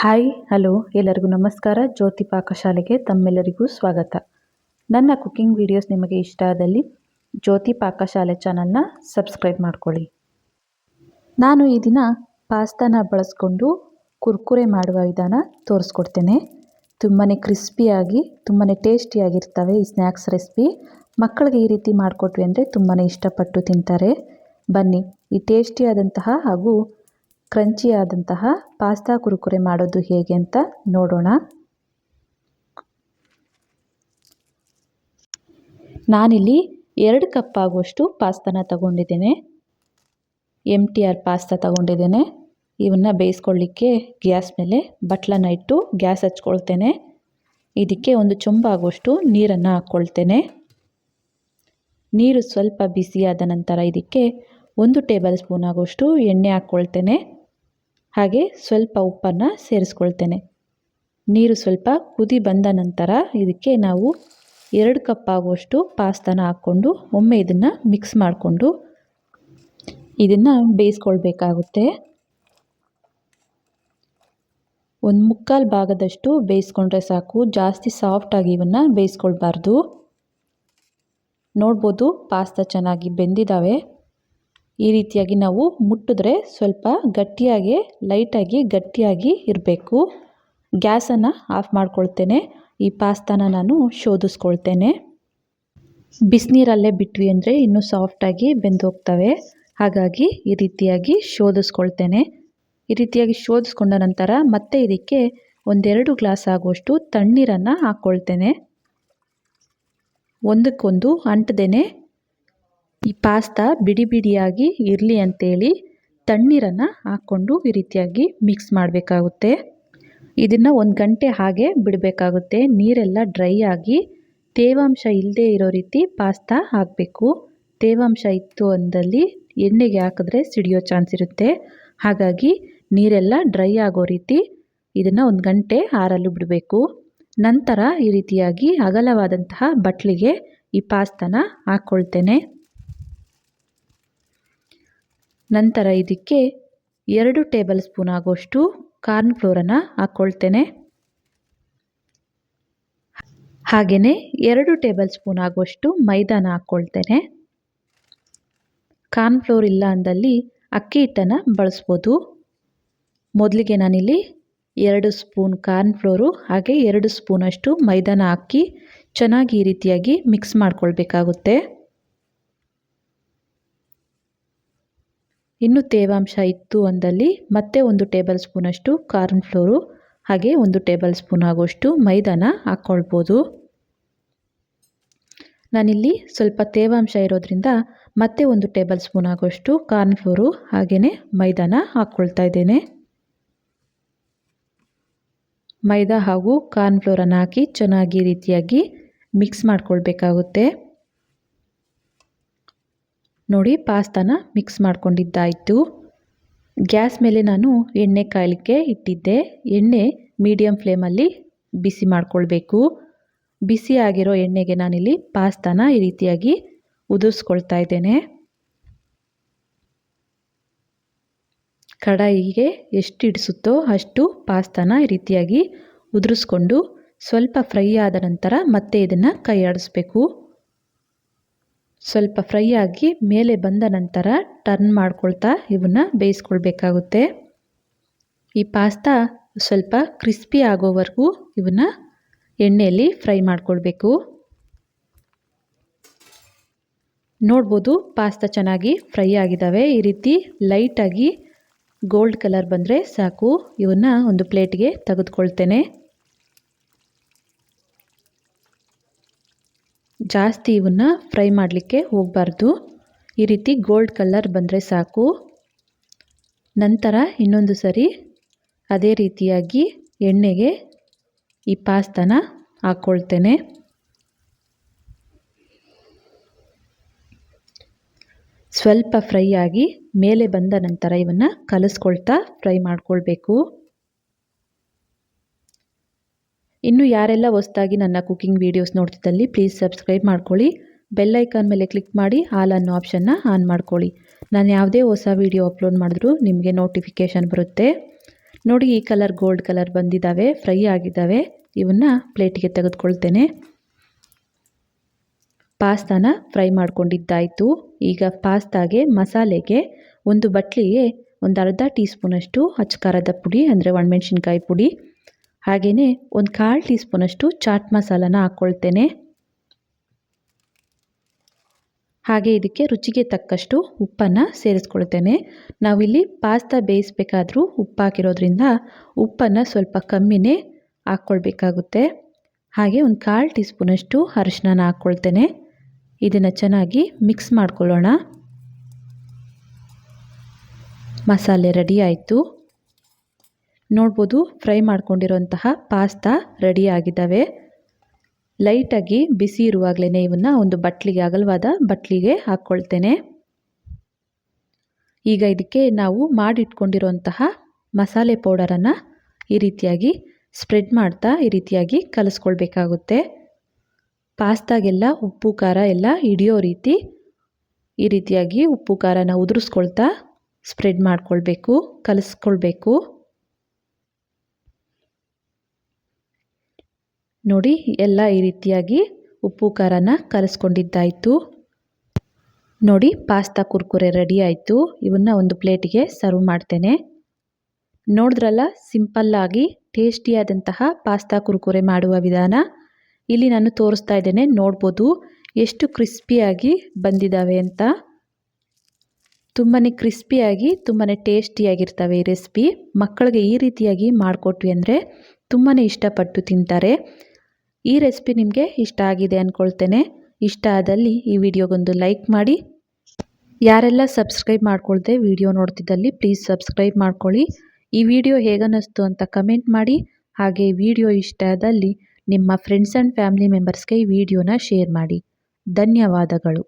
Hi, hello, ಎಲ್ಲರಿಗೂ ನಮಸ್ಕಾರ. ಜ್ಯೋತಿ ಪಾಕಶಾಲೆಗೆ ತಮ್ಮೆಲ್ಲರಿಗೂ ಸ್ವಾಗತ. ನನ್ನ ಕುಕ್ಕಿಂಗ್ ವಿಡಿಯೋಸ್ ನಿಮಗೆ ಇಷ್ಟ ಆದಲ್ಲಿ ಜ್ಯೋತಿ ಪಾಕಶಾಲೆ ಚಾನಲ್ನ ಸಬ್ಸ್ಕ್ರೈಬ್ ಮಾಡ್ಕೊಳ್ಳಿ. ನಾನು ಈ ದಿನ ಪಾಸ್ತಾನ ಬಳಸ್ಕೊಂಡು ಕುರ್ಕುರೆ ಮಾಡುವ ವಿಧಾನ ತೋರಿಸ್ಕೊಡ್ತೇನೆ. ತುಂಬಾ ಕ್ರಿಸ್ಪಿಯಾಗಿ ತುಂಬಾ ಟೇಸ್ಟಿಯಾಗಿರ್ತವೆ ಈ ಸ್ನ್ಯಾಕ್ಸ್ ರೆಸಿಪಿ. ಮಕ್ಕಳಿಗೆ ಈ ರೀತಿ ಮಾಡಿಕೊಟ್ವಿ ಅಂದರೆ ತುಂಬಾ ಇಷ್ಟಪಟ್ಟು ತಿಂತಾರೆ. ಬನ್ನಿ, ಈ ಟೇಸ್ಟಿಯಾದಂತಹ ಹಾಗೂ ಕ್ರಂಚಿಯಾದಂತಹ ಪಾಸ್ತಾ ಕುರುಕುರೆ ಮಾಡೋದು ಹೇಗೆ ಅಂತ ನೋಡೋಣ. ನಾನಿಲ್ಲಿ ಎರಡು ಕಪ್ ಆಗುವಷ್ಟು ಪಾಸ್ತಾನ ತಗೊಂಡಿದ್ದೇನೆ. ಎಂ ಟಿ ಆರ್ ಪಾಸ್ತಾ ತಗೊಂಡಿದ್ದೇನೆ. ಇವನ್ನು ಬೇಯಿಸ್ಕೊಳ್ಳಿಕ್ಕೆ ಗ್ಯಾಸ್ ಮೇಲೆ ಬಟ್ಲನ್ನ ಇಟ್ಟು ಗ್ಯಾಸ್ ಹಚ್ಕೊಳ್ತೇನೆ. ಇದಕ್ಕೆ ಒಂದು ಚೊಂಬಾಗುವಷ್ಟು ನೀರನ್ನು ಹಾಕ್ಕೊಳ್ತೇನೆ. ನೀರು ಸ್ವಲ್ಪ ಬಿಸಿಯಾದ ನಂತರ ಇದಕ್ಕೆ ಒಂದು ಟೇಬಲ್ ಸ್ಪೂನ್ ಆಗುವಷ್ಟು ಎಣ್ಣೆ ಹಾಕ್ಕೊಳ್ತೇನೆ. ಹಾಗೆ ಸ್ವಲ್ಪ ಉಪ್ಪನ್ನು ಸೇರಿಸ್ಕೊಳ್ತೇನೆ. ನೀರು ಸ್ವಲ್ಪ ಕುದಿ ಬಂದ ನಂತರ ಇದಕ್ಕೆ ನಾವು ಎರಡು ಕಪ್ ಆಗುವಷ್ಟು ಪಾಸ್ತಾನ ಹಾಕ್ಕೊಂಡು ಒಮ್ಮೆ ಇದನ್ನು ಮಿಕ್ಸ್ ಮಾಡಿಕೊಂಡು ಇದನ್ನು ಬೇಯಿಸ್ಕೊಳ್ಬೇಕಾಗುತ್ತೆ. ಒಂದು ಮುಕ್ಕಾಲು ಭಾಗದಷ್ಟು ಬೇಯಿಸ್ಕೊಂಡ್ರೆ ಸಾಕು. ಜಾಸ್ತಿ ಸಾಫ್ಟಾಗಿ ಇವನ್ನು ಬೇಯಿಸ್ಕೊಳ್ಬಾರ್ದು. ನೋಡ್ಬೋದು ಪಾಸ್ತಾ ಚೆನ್ನಾಗಿ ಬೆಂದಿದ್ದಾವೆ ಈ ರೀತಿಯಾಗಿ ನಾವು ಮುಟ್ಟಿದ್ರೆ ಸ್ವಲ್ಪ ಗಟ್ಟಿಯಾಗಿ, ಲೈಟಾಗಿ, ಗಟ್ಟಿಯಾಗಿ ಇರಬೇಕು. ಗ್ಯಾಸನ್ನು ಆಫ್ ಮಾಡ್ಕೊಳ್ತೇನೆ. ಈ ಪಾಸ್ತಾನ ನಾನು ಶೋಧಿಸ್ಕೊಳ್ತೇನೆ. ಬಿಸಿನೀರಲ್ಲೇ ಬಿಟ್ವಿ ಅಂದರೆ ಇನ್ನೂ ಸಾಫ್ಟಾಗಿ ಬೆಂದು ಹೋಗ್ತವೆ ಹಾಗಾಗಿ ಈ ರೀತಿಯಾಗಿ ಶೋಧಿಸ್ಕೊಳ್ತೇನೆ. ಈ ರೀತಿಯಾಗಿ ಶೋಧಿಸ್ಕೊಂಡ ನಂತರ ಮತ್ತೆ ಇದಕ್ಕೆ ಒಂದೆರಡು ಗ್ಲಾಸ್ ಆಗುವಷ್ಟು ತಣ್ಣೀರನ್ನು ಹಾಕ್ಕೊಳ್ತೇನೆ. ಒಂದಕ್ಕೊಂದು ಅಂಟದೇನೆ. ಈ ಪಾಸ್ತಾ ಬಿಡಿ ಬಿಡಿಯಾಗಿ ಇರಲಿ ಅಂತೇಳಿ ತಣ್ಣೀರನ್ನು ಹಾಕ್ಕೊಂಡು ಈ ರೀತಿಯಾಗಿ ಮಿಕ್ಸ್ ಮಾಡಬೇಕಾಗುತ್ತೆ. ಇದನ್ನು ಒಂದು ಗಂಟೆ ಹಾಗೆ ಬಿಡಬೇಕಾಗುತ್ತೆ. ನೀರೆಲ್ಲ ಡ್ರೈ ಆಗಿ ತೇವಾಂಶ ಇಲ್ಲದೆ ಇರೋ ರೀತಿ ಪಾಸ್ತಾ ಹಾಕಬೇಕು. ತೇವಾಂಶ ಇತ್ತು ಅಂದಲ್ಲಿ ಎಣ್ಣೆಗೆ ಹಾಕಿದ್ರೆ ಸಿಡಿಯೋ ಚಾನ್ಸ್ ಇರುತ್ತೆ. ಹಾಗಾಗಿ ನೀರೆಲ್ಲ ಡ್ರೈ ಆಗೋ ರೀತಿ ಇದನ್ನು ಒಂದು ಗಂಟೆ ಆರಲು ಬಿಡಬೇಕು. ನಂತರ ಈ ರೀತಿಯಾಗಿ ಅಗಲವಾದಂತಹ ಬಟ್ಲಿಗೆ ಈ ಪಾಸ್ತಾನ ಹಾಕ್ಕೊಳ್ತೇನೆ ನಂತರ ಇದಕ್ಕೆ ಎರಡು ಟೇಬಲ್ ಸ್ಪೂನ್ ಆಗೋಷ್ಟು ಕಾರ್ನ್ ಫ್ಲೋರನ್ನು ಹಾಕ್ಕೊಳ್ತೇನೆ. ಹಾಗೆಯೇ ಎರಡು ಟೇಬಲ್ ಸ್ಪೂನ್ ಆಗುವಷ್ಟು ಮೈದಾನ ಹಾಕ್ಕೊಳ್ತೇನೆ. ಕಾರ್ನ್ ಫ್ಲೋರ್ ಇಲ್ಲ ಅಂದಲ್ಲಿ ಅಕ್ಕಿ ಹಿಟ್ಟನ್ನು ಬಳಸ್ಬೋದು. ಮೊದಲಿಗೆ ನಾನಿಲ್ಲಿ ಎರಡು ಸ್ಪೂನ್ ಕಾರ್ನ್ ಫ್ಲೋರು, ಹಾಗೆ ಎರಡು ಸ್ಪೂನಷ್ಟು ಮೈದಾನ ಹಾಕಿ ಚೆನ್ನಾಗಿ ಈ ರೀತಿಯಾಗಿ ಮಿಕ್ಸ್ ಮಾಡ್ಕೊಳ್ಬೇಕಾಗುತ್ತೆ. ಇನ್ನು ತೇವಾಂಶ ಇತ್ತು ಅಂದಲ್ಲಿ ಮತ್ತೆ ಒಂದು ಟೇಬಲ್ ಸ್ಪೂನಷ್ಟು ಕಾರ್ನ್ ಫ್ಲೋರು, ಹಾಗೆ ಒಂದು ಟೇಬಲ್ ಸ್ಪೂನ್ ಆಗೋಷ್ಟು ಮೈದಾನ ಹಾಕ್ಕೊಳ್ಬೋದು ನಾನಿಲ್ಲಿ ಸ್ವಲ್ಪ ತೇವಾಂಶ ಇರೋದ್ರಿಂದ ಮತ್ತೆ ಒಂದು ಟೇಬಲ್ ಸ್ಪೂನ್ ಆಗೋಷ್ಟು ಕಾರ್ನ್ ಫ್ಲೋರು, ಹಾಗೆಯೇ ಮೈದಾನ ಹಾಕ್ಕೊಳ್ತಾ ಇದ್ದೇನೆ. ಮೈದಾ ಹಾಗೂ ಕಾರ್ನ್ ಫ್ಲೋರನ್ನು ಹಾಕಿ ಚೆನ್ನಾಗಿ ರೀತಿಯಾಗಿ ಮಿಕ್ಸ್ ಮಾಡ್ಕೊಳ್ಬೇಕಾಗುತ್ತೆ. ನೋಡಿ ಪಾಸ್ತಾನ ಮಿಕ್ಸ್ ಮಾಡ್ಕೊಂಡಿದ್ದಾಯಿತು. ಗ್ಯಾಸ್ ಮೇಲೆ ನಾನು ಎಣ್ಣೆ ಕಾಯಲಿಕ್ಕೆ ಇಟ್ಟಿದ್ದೆ. ಎಣ್ಣೆ ಮೀಡಿಯಮ್ ಫ್ಲೇಮಲ್ಲಿ ಬಿಸಿ ಮಾಡಿಕೊಳ್ಬೇಕು. ಬಿಸಿ ಆಗಿರೋ ಎಣ್ಣೆಗೆ ನಾನಿಲ್ಲಿ ಪಾಸ್ತಾನ ಈ ರೀತಿಯಾಗಿ ಉದುರಿಸ್ಕೊಳ್ತಾ ಇದ್ದೇನೆ. ಕಡಾಯಿಗೆ ಎಷ್ಟು ಇಡಿಸುತ್ತೋ ಅಷ್ಟು ಪಾಸ್ತಾನ ಈ ರೀತಿಯಾಗಿ ಉದುರಿಸ್ಕೊಂಡು ಸ್ವಲ್ಪ ಫ್ರೈ ಆದ ನಂತರ ಮತ್ತೆ ಇದನ್ನು ಕೈ ಆಡಿಸ್ಬೇಕು ಸ್ವಲ್ಪ ಫ್ರೈ ಆಗಿ ಮೇಲೆ ಬಂದ ನಂತರ ಟರ್ನ್ ಮಾಡ್ಕೊಳ್ತಾ ಇವನ್ನ ಬೇಯಿಸ್ಕೊಳ್ಬೇಕಾಗುತ್ತೆ. ಈ ಪಾಸ್ತಾ ಸ್ವಲ್ಪ ಕ್ರಿಸ್ಪಿ ಆಗೋವರೆಗೂ ಇವನ್ನ ಎಣ್ಣೆಯಲ್ಲಿ ಫ್ರೈ ಮಾಡ್ಕೊಳ್ಬೇಕು. ನೋಡ್ಬೋದು ಪಾಸ್ತಾ ಚೆನ್ನಾಗಿ ಫ್ರೈ ಆಗಿದ್ದಾವೆ ಈ ರೀತಿ ಲೈಟಾಗಿ ಗೋಲ್ಡ್ ಕಲರ್ ಬಂದರೆ ಸಾಕು. ಇವನ್ನ ಒಂದು ಪ್ಲೇಟ್ಗೆ ತೆಗೆದುಕೊಳ್ತೇನೆ. ಜಾಸ್ತಿ ಇವನ್ನ ಫ್ರೈ ಮಾಡಲಿಕ್ಕೆ ಹೋಗಬಾರ್ದು. ಈ ರೀತಿ ಗೋಲ್ಡ್ ಕಲರ್ ಬಂದರೆ ಸಾಕು. ನಂತರ ಇನ್ನೊಂದು ಸರಿ ಅದೇ ರೀತಿಯಾಗಿ ಎಣ್ಣೆಗೆ ಈ ಪಾಸ್ತಾನ ಹಾಕ್ಕೊಳ್ತೇನೆ ಸ್ವಲ್ಪ ಫ್ರೈ ಆಗಿ ಮೇಲೆ ಬಂದ ನಂತರ ಇವನ್ನು ಕಲಿಸ್ಕೊಳ್ತಾ ಫ್ರೈ ಮಾಡ್ಕೊಳ್ಬೇಕು. ಇನ್ನು ಯಾರೆಲ್ಲ ಹೊಸದಾಗಿ ನನ್ನ ಕುಕಿಂಗ್ ವೀಡಿಯೋಸ್ ನೋಡ್ತಿದ್ದಲ್ಲಿ ಪ್ಲೀಸ್ ಸಬ್ಸ್ಕ್ರೈಬ್ ಮಾಡ್ಕೊಳ್ಳಿ. ಬೆಲ್ ಐಕಾನ್ ಮೇಲೆ ಕ್ಲಿಕ್ ಮಾಡಿ ಆಲ್ ಅನ್ನೋ ಆಪ್ಷನ್ನ ಆನ್ ಮಾಡ್ಕೊಳ್ಳಿ. ನಾನು ಯಾವುದೇ ಹೊಸ ವೀಡಿಯೋ ಅಪ್ಲೋಡ್ ಮಾಡಿದ್ರೂ ನಿಮಗೆ ನೋಟಿಫಿಕೇಷನ್ ಬರುತ್ತೆ. ನೋಡಿ ಈ ಕಲರ್ ಗೋಲ್ಡ್ ಕಲರ್ ಬಂದಿದ್ದಾವೆ ಫ್ರೈ ಆಗಿದ್ದಾವೆ ಇವನ್ನ ಪ್ಲೇಟಿಗೆ ತೆಗೆದುಕೊಳ್ತೇನೆ. ಪಾಸ್ತಾನ ಫ್ರೈ ಮಾಡ್ಕೊಂಡಿದ್ದಾಯಿತು. ಈಗ ಪಾಸ್ತಾಗೆ ಮಸಾಲೆಗೆ ಒಂದು ಬಟ್ಲಿಗೆ ಒಂದು ಅರ್ಧ ಟೀ ಸ್ಪೂನಷ್ಟು ಅಚ್ಚಕಾರದ ಪುಡಿ, ಅಂದರೆ ಒಣಮೆಣ್ಸಿನ್ಕಾಯಿ ಪುಡಿ. ಹಾಗೆಯೇ ಒಂದು ಕಾಲು ಟೀ ಸ್ಪೂನಷ್ಟು ಚಾಟ್ ಮಸಾಲಾನ ಹಾಕ್ಕೊಳ್ತೇನೆ ಹಾಗೆ ಇದಕ್ಕೆ ರುಚಿಗೆ ತಕ್ಕಷ್ಟು ಉಪ್ಪನ್ನು ಸೇರಿಸ್ಕೊಳ್ತೇನೆ. ನಾವಿಲ್ಲಿ ಪಾಸ್ತಾ ಬೇಯಿಸ್ಬೇಕಾದರೂ ಉಪ್ಪು ಹಾಕಿರೋದ್ರಿಂದ ಉಪ್ಪನ್ನು ಸ್ವಲ್ಪ ಕಮ್ಮಿನೇ ಹಾಕ್ಕೊಳ್ಬೇಕಾಗುತ್ತೆ ಹಾಗೆ ಒಂದು ಕಾಲು ಟೀ ಸ್ಪೂನಷ್ಟು ಅರಿಶಿನ ಹಾಕ್ಕೊಳ್ತೇನೆ ಇದನ್ನು ಚೆನ್ನಾಗಿ ಮಿಕ್ಸ್ ಮಾಡ್ಕೊಳ್ಳೋಣ. ಮಸಾಲೆ ರೆಡಿ ಆಯಿತು. ನೋಡ್ಬೋದು, ಫ್ರೈ ಮಾಡ್ಕೊಂಡಿರೋಂತಹ ಪಾಸ್ತಾ ರೆಡಿ ಆಗಿದ್ದಾವೆ. ಲೈಟಾಗಿ ಬಿಸಿ ಇರುವಾಗಲೇ ಇವನ್ನು ಒಂದು ಬಟ್ಲಿಗೆ, ಅಗಲವಾದ ಬಟ್ಲಿಗೆ ಹಾಕ್ಕೊಳ್ತೇನೆ. ಈಗ ಇದಕ್ಕೆ ನಾವು ಮಾಡಿಟ್ಕೊಂಡಿರೋಂತಹ ಮಸಾಲೆ ಪೌಡರನ್ನು ಈ ರೀತಿಯಾಗಿ ಸ್ಪ್ರೆಡ್ ಮಾಡ್ತಾ ಈ ರೀತಿಯಾಗಿ ಕಲಿಸ್ಕೊಳ್ಬೇಕಾಗುತ್ತೆ. ಪಾಸ್ತಾಗೆಲ್ಲ ಉಪ್ಪು, ಖಾರ ಎಲ್ಲ ಹಿಡಿಯೋ ರೀತಿ ಈ ರೀತಿಯಾಗಿ ಉಪ್ಪು, ಖಾರನ ಉದುರಿಸ್ಕೊಳ್ತಾ ಸ್ಪ್ರೆಡ್ ಮಾಡ್ಕೊಳ್ಬೇಕು, ಕಲಿಸ್ಕೊಳ್ಬೇಕು. ನೋಡಿ, ಎಲ್ಲ ಈ ರೀತಿಯಾಗಿ ಉಪ್ಪು, ಖಾರನ ಕಲಿಸ್ಕೊಂಡಿದ್ದಾಯಿತು. ನೋಡಿ, ಪಾಸ್ತಾ ಕುರ್ಕುರೆ ರೆಡಿ ಆಯಿತು. ಇವನ್ನ ಒಂದು ಪ್ಲೇಟಿಗೆ ಸರ್ವ್ ಮಾಡ್ತೇನೆ. ನೋಡಿದ್ರಲ್ಲ ಸಿಂಪಲ್ಲಾಗಿ ಟೇಸ್ಟಿಯಾದಂತಹ ಪಾಸ್ತಾ ಕುರ್ಕುರೆ ಮಾಡುವ ವಿಧಾನ. ಇಲ್ಲಿ ನಾನು ತೋರಿಸ್ತಾ ಇದ್ದೇನೆ, ನೋಡ್ಬೋದು. ಎಷ್ಟು ಕ್ರಿಸ್ಪಿಯಾಗಿ ಬಂದಿದ್ದಾವೆ ಅಂತ. ತುಂಬಾ ಕ್ರಿಸ್ಪಿಯಾಗಿ ತುಂಬಾ ಟೇಸ್ಟಿಯಾಗಿರ್ತವೆ ಈ ರೆಸಿಪಿ. ಮಕ್ಕಳಿಗೆ ಈ ರೀತಿಯಾಗಿ ಮಾಡಿಕೊಟ್ವಿ ಅಂದರೆ ತುಂಬಾ ಇಷ್ಟಪಟ್ಟು ತಿಂತಾರೆ. ಈ ರೆಸಿಪಿ ನಿಮಗೆ ಇಷ್ಟ ಆಗಿದೆ ಅಂದ್ಕೊಳ್ತೇನೆ ಇಷ್ಟ ಆದಲ್ಲಿ ಈ ವಿಡಿಯೋಗೊಂದು ಲೈಕ್ ಮಾಡಿ. ಯಾರೆಲ್ಲ ಸಬ್ಸ್ಕ್ರೈಬ್ ಮಾಡ್ಕೊಳ್ದೆ ವಿಡಿಯೋ ನೋಡ್ತಿದ್ದಲ್ಲಿ ಪ್ಲೀಸ್ ಸಬ್ಸ್ಕ್ರೈಬ್ ಮಾಡ್ಕೊಳ್ಳಿ. ಈ ವಿಡಿಯೋ ಹೇಗನ್ನಿಸ್ತು ಅಂತ ಕಮೆಂಟ್ ಮಾಡಿ. ಹಾಗೆ ವಿಡಿಯೋ ಇಷ್ಟ ಆದಲ್ಲಿ ನಿಮ್ಮ ಫ್ರೆಂಡ್ಸ್ ಆ್ಯಂಡ್ ಫ್ಯಾಮಿಲಿ ಮೆಂಬರ್ಸ್ಗೆ ಈ ವಿಡಿಯೋನ ಶೇರ್ ಮಾಡಿ. ಧನ್ಯವಾದಗಳು.